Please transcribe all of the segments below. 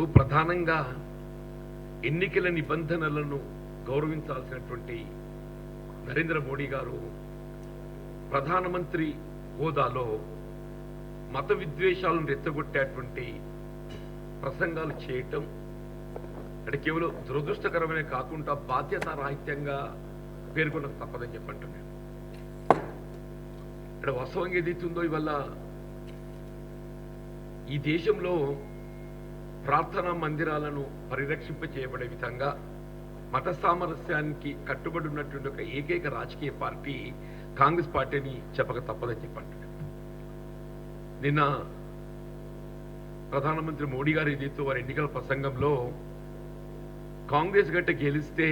ఇప్పుడు ప్రధానంగా ఎన్నికల నిబంధనలను గౌరవించాల్సినటువంటి నరేంద్ర మోడీ గారు ప్రధానమంత్రి హోదాలో మత విద్వేషాలను రెచ్చగొట్టేటువంటి ప్రసంగాలు చేయటం అంటే కేవలం దురదృష్టకరమే కాకుండా బాధ్యత రాహిత్యంగా పేర్కొన్న తప్పదని చెప్పంటున్నాను ఇక్కడ వాస్తవంగా ఏదైతుందో ఇవల్ల ఈ దేశంలో ప్రార్థనా మందిరాలను పరిరక్షింప చేయబడే విధంగా మత సామరస్యానికి కట్టుబడి ఉన్నటువంటి ఒక ఏకైక రాజకీయ పార్టీ కాంగ్రెస్ పార్టీని చెప్పక తప్పదని చెప్పండి. నిన్న ప్రధానమంత్రి మోడీ గారు ఏదైతే వారి ఎన్నికల ప్రసంగంలో కాంగ్రెస్ గట్ట గెలిస్తే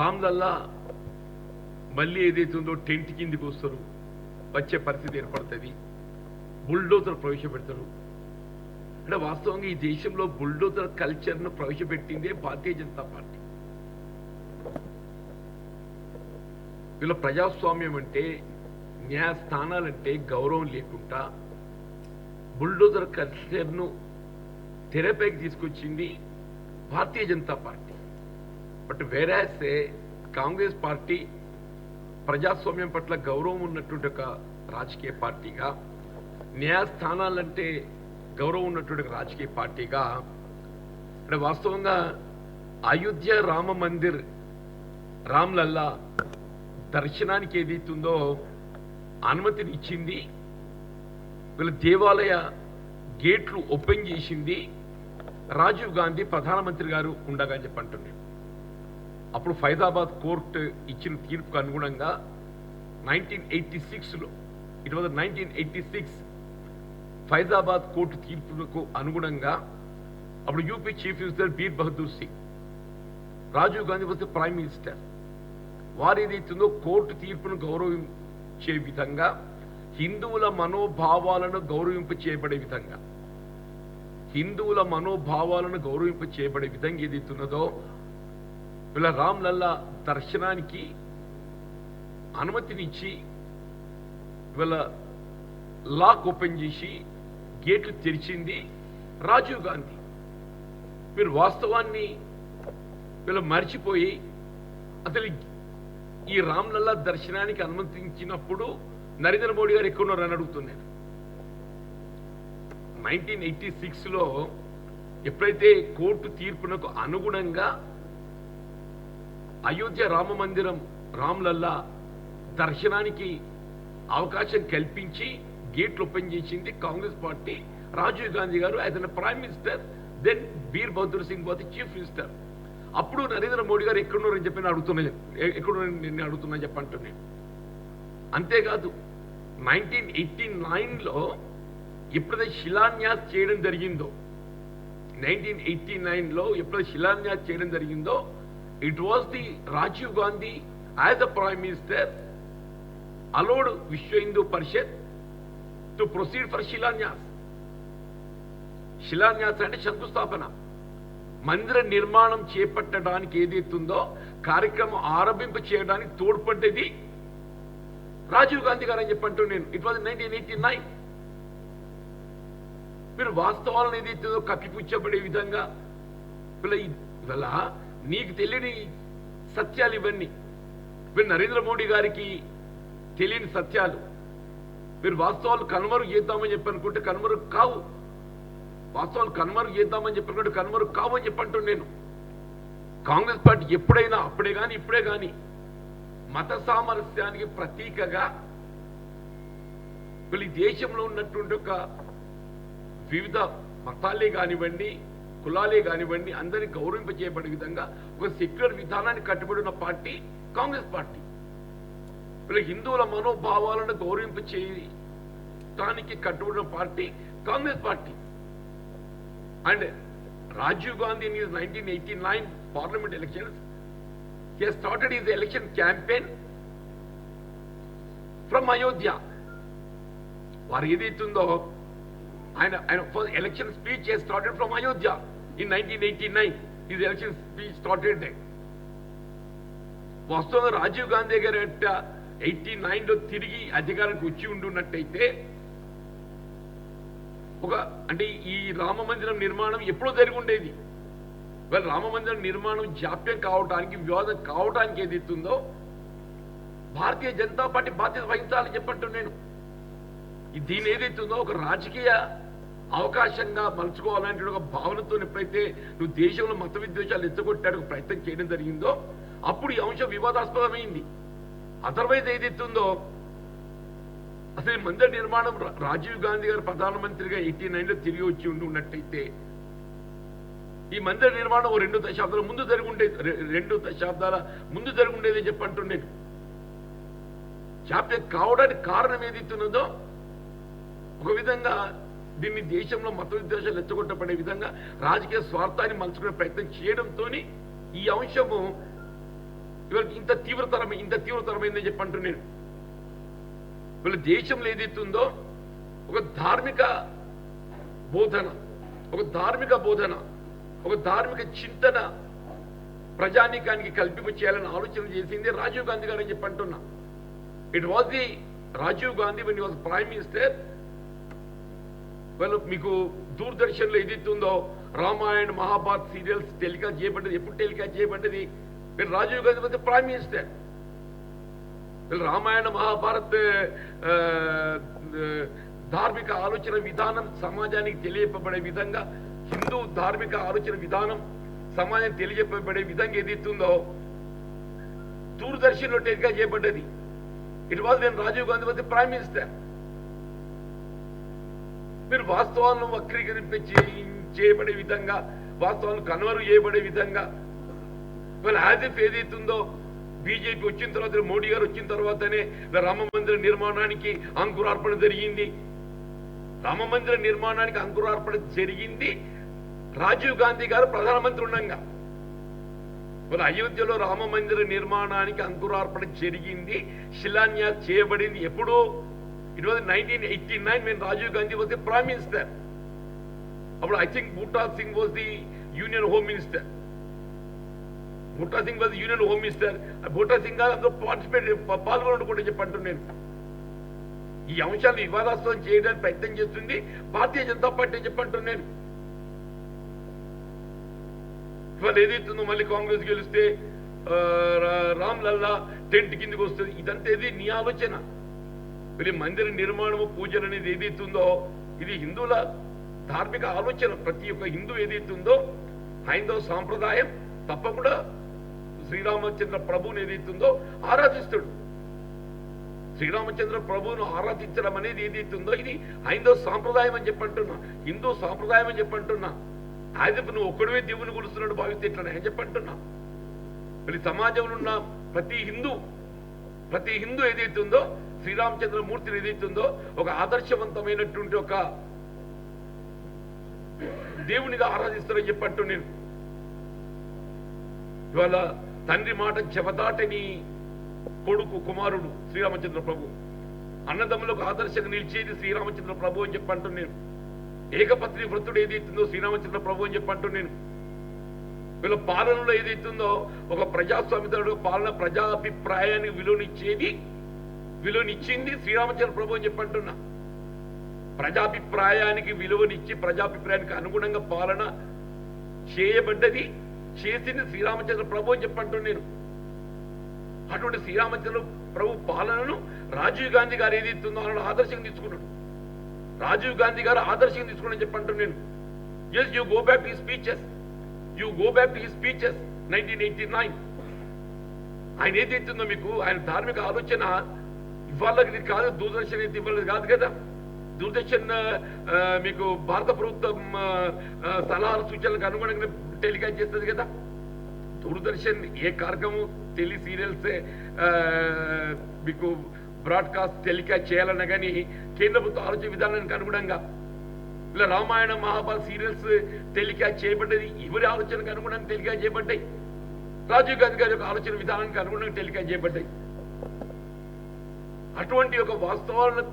రామ్లల్లా మళ్ళీ ఏదైతుందో టెంట్ కిందికి వస్తారు వచ్చే పరిస్థితి ఏర్పడుతుంది. బుల్డోజర్ ప్రవేశపెడతారు. అంటే వాస్తవంగా ఈ దేశంలో బుల్డోజర్ కల్చర్ను ప్రవేశపెట్టిందే భారతీయ జనతా పార్టీ. వీళ్ళ ప్రజాస్వామ్యం అంటే న్యాయస్థానాలంటే గౌరవం లేకుండా బుల్డోజర్ కల్చర్ను తెరపైకి తీసుకొచ్చింది భారతీయ జనతా పార్టీ. బట్ వేరేస్తే కాంగ్రెస్ పార్టీ ప్రజాస్వామ్యం పట్ల గౌరవం ఉన్నటువంటి ఒక రాజకీయ పార్టీగా న్యాయస్థానాలంటే గౌరవం ఉన్నటువంటి రాజకీయ పార్టీగా అంటే వాస్తవంగా అయోధ్య రామ మందిర్ రామ్లల్లా దర్శనానికి ఏదైతుందో అనుమతిని ఇచ్చింది వీళ్ళ దేవాలయ గేట్లు ఓపెన్ చేసింది రాజీవ్ గాంధీ ప్రధానమంత్రి గారు ఉండగా అని చెప్పి అంటున్నాడు అప్పుడు ఫైజాబాద్ కోర్టు ఇచ్చిన తీర్పుకు అనుగుణంగా నైన్టీన్ ఎయిటీ సిక్స్లో it was nineteen eighty six Faizabad court తీర్పులకు అనుగుణంగా అప్పుడు UP chief minister Bir Bahadur Singh Rajiv Gandhi వస్తే ప్రైమ్ మినిస్టర్. వారు ఏదైతుందో కోర్టు తీర్పును గౌరవించే విధంగా హిందువుల మనోభావాలను గౌరవింప చేయబడే విధంగా హిందువుల మనోభావాలను గౌరవింప చేయబడే విధంగా ఏదైతున్నదో వీళ్ళ రామ్లల్లా దర్శనానికి అనుమతినిచ్చి వీళ్ళ లాక్ ఓపెన్ చేసి గేట్లు తెరిచింది రాజీవ్ గాంధీ. మీరు వాస్తవాన్ని వీళ్ళు మర్చిపోయి అసలు ఈ రామ్లల్లా దర్శనానికి అనుమతించినప్పుడు నరేంద్ర మోడీ గారు ఎక్కడున్నారని అడుగుతున్నాను. నైన్టీన్ ఎయిటీ సిక్స్లో ఎప్పుడైతే కోర్టు తీర్పునకు అనుగుణంగా అయోధ్య రామ మందిరం రామ్లల్లా దర్శనానికి అవకాశం కల్పించి గేట్లు ఓపెన్ చేసింది కాంగ్రెస్ పార్టీ. రాజీవ్ గాంధీ గారు as an prime minister then Bir Bahadur Singh bath chief minister అప్పుడు నరేంద్ర మోడీ గారు ఎక్కడున్నారని చెప్పి నేను అడుగుతున్నా ఎక్కడున్నారని నేను అడుగుతున్నా చెప్పంటున్నాను అంతేకాదు నైన్టీన్ ఎయిటీ నైన్లో ఎప్పుడైతే శిలాన్యాస్ చేయడం జరిగిందో నైన్టీన్ ఎయిటీ నైన్లో ఎప్పుడైతే శిలాన్యాస్ చేయడం జరిగిందో it was the Rajiv Gandhi as a prime minister allowed Vishwa Hindu Parishad to proceed for శిలాన్యాస్ శిలాన్యాస అంటే శంకుస్థాపన. మందిర నిర్మాణం చేపట్టడానికి ఏదైతుందో కార్యక్రమం ఆరంభింప చేయడానికి తోడ్పడ్డది రాజీవ్ గాంధీ గారు అని చెప్పంటూ నేను. It was nineteen eighty nine మీరు వాస్తవాలను ఏదైతుందో కప్పిపుచ్చబడే విధంగా ఇవాళ నీకు తెలియని సత్యాలు ఇవన్నీ. మీరు నరేంద్ర మోడీ గారికి తెలియని సత్యాలు. మీరు వాస్తవాలు కనుమరుగు చేద్దామని చెప్పి అనుకుంటే కనుమరుగు కావు. వాస్తవాలు కనుమరుగు చేద్దామని చెప్పి అనుకుంటే కనుమరుగు కావు అని చెప్పంటున్నాను నేను. కాంగ్రెస్ పార్టీ ఎప్పుడైనా అప్పుడే కానీ ఇప్పుడే కానీ మత సామరస్యానికి ప్రతీకగా ఈ దేశంలో ఉన్నటువంటి ఒక వివిధ మతాలే కానివ్వండి కులాలే కానివ్వండి అందరినీ గౌరవింప చేయబడే విధంగా ఒక సెక్యులర్ విధానాన్ని కట్టుబడి ఉన్న పార్టీ కాంగ్రెస్ పార్టీ. వీళ్ళ హిందువుల మనోభావాలను గౌరవింప చట్టానికి కట్టుబడిన party Congress party. And Rajiv Gandhi in nineteen eighty nine parliament elections he started is election campaign from Ayodhya వారు ఏదైతుందో ఆయన ఆయన election speech started from Ayodhya in nineteen eighty nine is election speech started వాస్తవంగా రాజీవ్ గాంధీ గారు eighty నైన్లో తిరిగి అధికారానికి వచ్చి ఉండున్నట్టయితే ఒక అంటే ఈ రామ మందిరం నిర్మాణం ఎప్పుడో జరిగి ఉండేది ఇవాళ రామ మందిరం నిర్మాణం జాప్యం కావటానికి వివాదం కావటానికి ఏదైతుందో భారతీయ జనతా పార్టీ బాధ్యత వహించాలని చెప్పంటూ నేను. దీని ఏదైతుందో ఒక రాజకీయ అవకాశంగా మలుచుకోవాలంటే ఒక భావనతో ఎప్పుడైతే నువ్వు దేశంలో మత విద్వేషాలు ఎత్తగొట్టడానికి ప్రయత్నం చేయడం జరిగిందో అప్పుడు ఈ అంశం వివాదాస్పదమైంది. అదర్వైజ్ ఏదైతుందో అసలు ఈ మందిర నిర్మాణం రాజీవ్ గాంధీ గారు ప్రధానమంత్రిగా ఎయిటీ నైన్లో తిరిగి వచ్చి ఉండి ఉన్నట్టయితే ఈ మందిర నిర్మాణం ఓ రెండు దశాబ్దాల ముందు జరుగుండే రెండు దశాబ్దాల ముందు జరుగుండేది అని చెప్పి అంటుండేది జాప్యం కావడానికి కారణం ఏదైతున్నదో ఒక విధంగా దీన్ని దేశంలో మత విద్వేషాలు ఎత్తుకొట్టబడే విధంగా రాజకీయ స్వార్థాన్ని మలుచుకునే ప్రయత్నం చేయడంతో ఈ అంశము ఇవాళ ఇంత తీవ్రతరమైన ఇంత తీవ్రతరమైందని చెప్పంటున్నాను వీళ్ళ దేశంలో ఏదైతుందో ఒక ధార్మిక బోధన ఒక ధార్మిక బోధన ఒక ధార్మిక చింతన ప్రజానీకానికి కల్పింప చేయాలని ఆలోచన చేసింది రాజీవ్ గాంధీ గారు అని చెప్పి అంటున్నా. It was the Rajiv Gandhi one was prime minister వాళ్ళు మీకు దూరదర్శన్లో ఏదైతుందో రామాయణ మహాభారత్ సీరియల్స్ టెలికాస్ట్ చేయబడ్డది ఎప్పుడు టెలికాస్ట్ చేయబడ్డది మీరు రాజీవ్ గాంధీ ప్రైమ్ మినిస్టర్ రామాయణ మహాభారత్ ధార్మిక ఆలోచన విధానం సమాజానికి తెలియపబడే విధంగా హిందూ ధార్మిక ఆలోచన విధానం సమాజం తెలియజెప్పబడే విధంగా ఏదైతుందో దూరదర్శన్లో టెలికా చేయబడ్డది. ఇట్ వాజ్ నేను రాజీవ్ గాంధీ వద్ద ప్రైమ్ మినిస్టర్ మీరు వాస్తవాలను వక్రీకరింపే చేయబడే విధంగా వాస్తవాలను కన్వరు చేయబడే విధంగా వాళ్ళ యాజిఫ్ ఏదైతుందో బీజేపీ వచ్చిన తర్వాత మోడీ గారు వచ్చిన తర్వాతనే రామ మందిర నిర్మాణానికి అంకురార్పణ జరిగింది. రామ మందిర నిర్మాణానికి అంకురార్పణ జరిగింది. రాజీవ్ గాంధీ గారు ప్రధానమంత్రి ఉండగా. మరి అయోధ్యలో రామ మందిర నిర్మాణానికి అంకురార్పణ జరిగింది. శిలాన్యాస్ చేయబడింది ఎప్పుడు? It was nineteen eighty nine when Rajiv Gandhi was the prime minister అప్పుడు I think Buta Singh was the union home minister Buta Singh was union home minister. Buta Singh అందులో పార్టిసిపేట్ పాల్గొనడం కూడా చెప్పంటున్నాను నేను ఈ అంశాలను వివాదాస్పదం చేయడానికి ప్రయత్నం చేస్తుంది. భారతీయ జనతా పార్టీ అని నేను ఇవాళ ఏదైతుందో మళ్ళీ కాంగ్రెస్ గెలిస్తే రామ్ లల్లా టెంట్ కిందకి వస్తుంది. ఇదంతా ఏది? నీ ఆలోచన. వీళ్ళ మందిర నిర్మాణము పూజలు అనేది ఏదైతుందో ఇది హిందువుల ధార్మిక ఆలోచన. ప్రతి ఒక్క హిందూ ఏదైతుందో హైందవ సాంప్రదాయం తప్పకుండా శ్రీరామచంద్ర ప్రభువుని ఏదైతుందో ఆరాధిస్తాడు. శ్రీరామచంద్ర ప్రభువును ఆరాధించడం అనేది ఏదైతుందో ఇది హైందవ సాంప్రదాయం అని చెప్పంటున్నా హిందూ సాంప్రదాయం అని చెప్పంటున్నా. ఆదిపు నువ్వు ఒక్కడవే దేవుని కొలుస్తున్నాడు భావిస్తే ఇట్లా నేను చెప్పంటున్నా. మరి సమాజంలో ఉన్న ప్రతి హిందూ ప్రతి హిందూ ఏదైతుందో శ్రీరామచంద్ర మూర్తిని ఏదైతుందో ఒక ఆదర్శవంతమైనటువంటి ఒక దేవునిగా ఆరాధిస్తారని చెప్పట్టు నేను. ఇవాళ తండ్రి మాట చెబదాటని కొడుకు కుమారుడు శ్రీరామచంద్ర ప్రభు. అన్నదమ్ములకు ఆదర్శంగా నిలిచేది శ్రీరామచంద్ర ప్రభు అని చెప్పంటూ నేను ఏకపత్ని వృత్తుడు ఏదైతుందో శ్రీరామచంద్ర ప్రభు అని చెప్పంటూ నేను వీళ్ళ పాలనలో ఏదైతుందో ఒక ప్రజాస్వామితడు పాలన ప్రజాభిప్రాయానికి విలువనిచ్చేది విలువనిచ్చింది శ్రీరామచంద్ర ప్రభు అని చెప్పంటున్నా ప్రజాభిప్రాయానికి విలువనిచ్చి ప్రజాభిప్రాయానికి అనుగుణంగా పాలన చేయబడ్డది చేసింది శ్రీరామచంద్ర ప్రభు అని చెప్పంటూ నేను. అటువంటి శ్రీరామచంద్ర ప్రభు పాలనను రాజీవ్ గాంధీ గారు ఏది ఇస్తుందో అన్న ఆదర్శంగా తీసుకున్నాడు రాజీవ్ గాంధీ గారు ఆదర్శంగా తీసుకుని చెప్పంటూ నేను. Yes you go back to speeches you go back to he speeches nineteen eighty nine ఆయన ఏదైతుందో మీకు ఆయన ధార్మిక ఆలోచన ఇవాళకి కాదు దూరదర్శన్ అయితే ఇవ్వలేదు కాదు కదా. దూరదర్శన్ ఆ, మీకు భారత ప్రభుత్వం ఆ, సలహాల సూచనలకు అనుగుణంగా టెలికాస్ట్ చేస్తుంది కదా? దూరదర్శన్ ఏ కార్యక్రమం టెలి సీరియల్స్ మీకు బ్రాడ్కాస్ట్ టెలికాస్ట్ చేయాలన్నా కానీ కేంద్ర ప్రభుత్వ ఆలోచన విధానానికి అనుగుణంగా ఇలా రామాయణ మహాభారత సీరియల్స్ టెలికాస్ట్ చేయబడ్డది ఎవరి ఆలోచనకు అనుగుణంగా టెలికాస్ట్ చేయబడ్డాయి. రాజీవ్ గాంధీ గారి యొక్క ఆలోచన విధానానికి అనుగుణంగా టెలికాస్ట్ చేయబడ్డాయి. అటువంటి ఒక వాస్తవాలను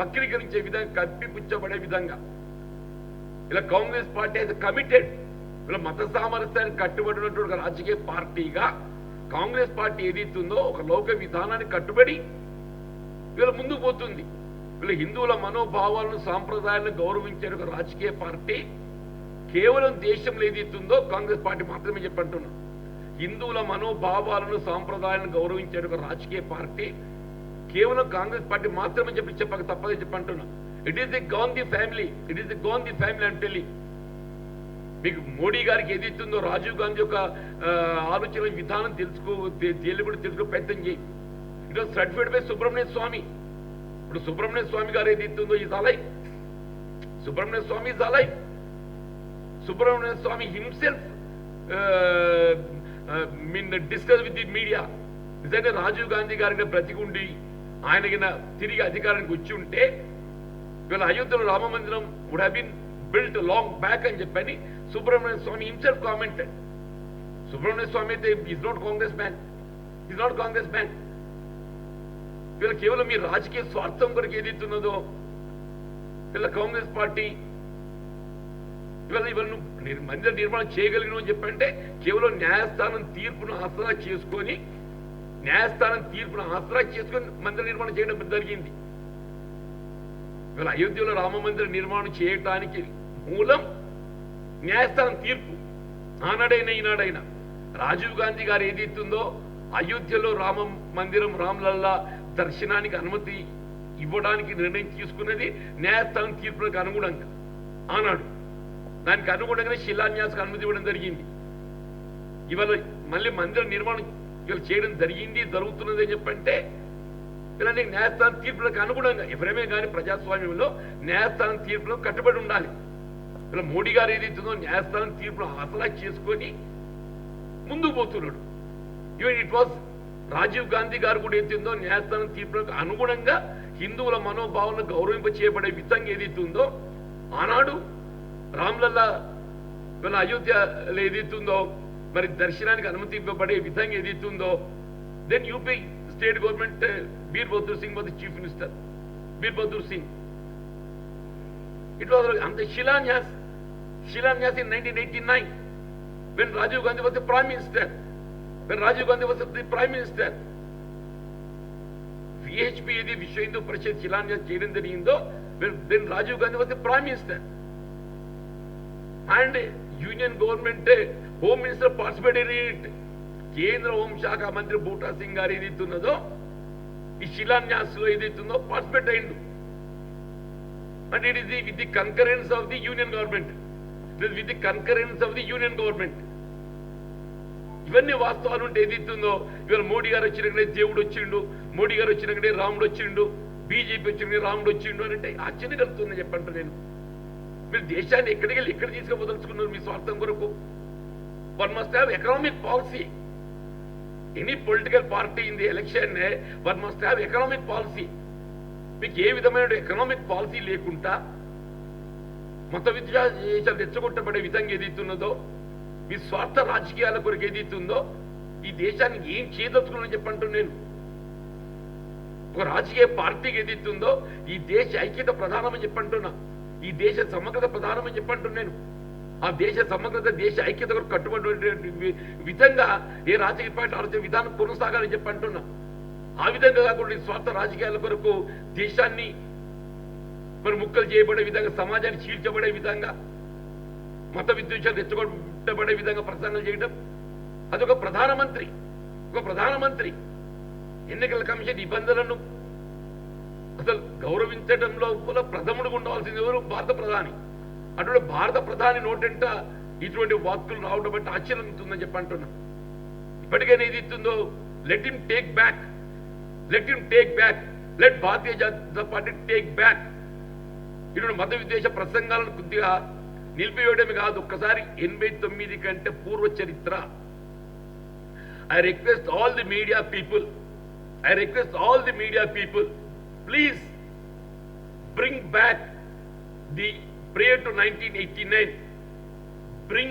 వక్రీకరించే విధంగా కప్పిపుచ్చబడే విధంగా ఇలా కాంగ్రెస్ పార్టీ అయితే కమిటెడ్ ఇలా మత సామరస్యానికి కట్టుబడినటువంటి ఒక రాజకీయ పార్టీగా కాంగ్రెస్ పార్టీ ఏదైతుందో ఒక లోక విధానానికి కట్టుబడి వీళ్ళ ముందుకు పోతుంది. వీళ్ళ హిందువుల మనోభావాలను సాంప్రదాయాలను గౌరవించే ఒక రాజకీయ పార్టీ. కేవలం దేశంలో ఏదైతుందో కాంగ్రెస్ పార్టీ మాత్రమే చెప్పంటున్నా. హిందువుల మనోభావాలను సాంప్రదాయాలను గౌరవించే ఒక రాజకీయ పార్టీ. కేవలం కాంగ్రెస్ పార్టీ మాత్రమే చెప్పి చెప్పక తప్పదే చెప్పంటున్నా. It is the Gandhi family it is the Gandhi family అంటే మీకు మోడీ గారికి ఏది ఇస్తుందో రాజీవ్ గాంధీ యొక్క ఆలోచన విధానం తెలుసుకో కూడా తెలుసుకో ప్రయత్నం చేయి. It certified by Subrahmanya Swamy ఇప్పుడు సుబ్రహ్మణ్య స్వామి గారు ఏది ఇస్తుందో ఈ అలై Subrahmanya Swamy is Subrahmanya Swamy himself mean discuss with the media నిజంగా రాజీవ్ గాంధీ గారికి బ్రతికుండి ఆయనకి తిరిగి అధికారానికి వచ్చి ఉంటే ఇవాళ అయోధ్యలో రామ మందిరం would have been built long back అని చెప్పని సుబ్రహ్మణ్య స్వామి హిమ్సెల్ఫ్ కామెంటెడ్ సుబ్రహ్మణ్య స్వామి అయితే is not Congress man is not Congress man వీళ్ళ కేవలం మీ రాజకీయ స్వార్థం కొరకు ఏదైతున్నదో వీళ్ళ కాంగ్రెస్ పార్టీ ఇవాళ ఇవాళ నువ్వు మందిర నిర్మాణం చేయగలిగిన అని చెప్పంటే కేవలం న్యాయస్థానం తీర్పును ఆసరా చేసుకొని న్యాయస్థానం తీర్పును ఆసరా చేసుకొని మందిర నిర్మాణం చేయడం జరిగింది. ఇవాళ అయోధ్యలో రామ మందిర నిర్మాణం చేయటానికి మూలం న్యాయస్థానం తీర్పు. ఆనాడైనా ఈనాడైనా రాజీవ్ గాంధీ గారు ఏదైతుందో అయోధ్యలో రామ మందిరం రామ్లల్లా దర్శనానికి అనుమతి ఇవ్వడానికి నిర్ణయం తీసుకున్నది న్యాయస్థానం తీర్పులకు అనుగుణంగా. ఆనాడు దానికి అనుగుణంగానే శిలాన్యాసకు అనుమతి ఇవ్వడం జరిగింది. ఇవాళ మళ్ళీ మందిర నిర్మాణం ఇవాళ చేయడం జరిగింది జరుగుతున్నది అని చెప్పంటే ఇలాంటి న్యాయస్థానం తీర్పులకు అనుగుణంగా ఎవరేమే కానీ ప్రజాస్వామ్యంలో న్యాయస్థానం తీర్పులకు కట్టుబడి ఉండాలి. ఇలా మోడీ గారు ఏదైతుందో న్యాయస్థానం తీర్పును ఆసరా చేసుకొని ముందుకు పోతున్నాడు. Even it was Rajiv Gandhi గారు కూడా ఏదైతుందో న్యాయస్థానం తీర్పులకు అనుగుణంగా హిందువుల మనోభావాలను గౌరవింప చేయబడే విధంగా ఏదైతుందో ఆనాడు రామ్లల్లా వీళ్ళ అయోధ్యలో ఏదైతుందో మరి దర్శనానికి అనుమతి ఇవ్వబడే విధంగా ఏదైతుందో then UP state government Bir Bahadur Singh was chief minister Bir Bahadur Singh it was అంత శిలాన్యాస్ శిలాన్యాస్ in nineteen eighty nine when Rajiv Gandhi was the prime minister when Rajiv Gandhi was the prime minister VHP ఏది విశ్వ హిందూ పరిషత్ శిలాన్యాస్ చేయడం జరిగిందో then Rajiv Gandhi was the prime minister and union government home minister participated it కేంద్ర హోంశాఖ మంత్రి బూటా సింగ్ గారు ఏదైతున్నదో ఈ శిలాన్యాస్లో ఏదైతుందో పార్టిసిపేట్ అయిండు. And it is the with the concurrence of the union government with the concurrence of the union government ఇవన్నీ వాస్తవాలు ఉంటే ఏదైతుందో ఇవాళ మోడీ గారు వచ్చినక్కడే దేవుడు వచ్చిండు మోడీ గారు వచ్చినక్కడే రాముడు వచ్చిండు బీజేపీ వచ్చినక్కడే రాముడు వచ్చిండు అని అంటే ఆశ్చర్యం కలుగుతుంది చెప్పంటారు నేను. మీరు దేశాన్ని ఎక్కడికి వెళ్ళి ఎక్కడ తీసుకుపోదలుచుకున్నారు మీ స్వార్థం కొరకు? One must have economic policy any political party in the election one must have economic policy మీకు ఏ విధమైన ఎకనామిక్ పాలసీ లేకుండా మత విద్యాదేశాలు రెచ్చగొట్టబడే విధంగా ఏదైతున్నదో మీ స్వార్థ రాజకీయాల కొరకు ఏదైతుందో ఈ దేశానికి ఏం చేయదలుచుకున్నాను చెప్పంటున్నాను నేను. ఒక రాజకీయ పార్టీకి ఏదైతుందో ఈ దేశ ఐక్యత ప్రధానమని చెప్పంటున్నా. ఈ దేశ సమగ్రత ప్రధానమని నేను. ఆ దేశ సమగ్రత దేశ ఐక్యత కొరకు కట్టుబడి విధంగా ఏ రాజకీయ పార్టీ ఆలోచన విధానం కొనసాగాలని చెప్పంటున్నా. ఆ విధంగా కాకుండా స్వార్థ రాజకీయాల కొరకు దేశాన్ని మరి ముక్కలు చేయబడే విధంగా సమాజాన్ని చీల్చబడే విధంగా మత విద్వేషాలు రెచ్చగొట్టబడే విధంగా ప్రసంగాలు చేయడం అదొక ప్రధానమంత్రి ఒక ప్రధానమంత్రి ఎన్నికల కమిషన్ నిబంధనలను అసలు గౌరవించడంలో కూడా ప్రథముడుగా ఉండవలసింది ఎవరు? భారత ప్రధాని. అటువంటి భారత ప్రధాని నోటంట ఇటువంటి వాక్కులు రావడం బట్టి ఆశ్చర్యం ఇస్తుందని చెప్పి అంటున్నా. ఇప్పటికైనా ఏది ఇస్తుందో let him take back let him take back let Bharatiya Janata Party take back ఇటువంటి మత విద్వేష ప్రసంగాలను కొద్దిగా నిలిపివేయడమే కాదు. ఒక్కసారి ఎనభై తొమ్మిది కంటే పూర్వ చరిత్ర. I request all the media people I request all the media people please bring back the prayer to nineteen eighty nine bring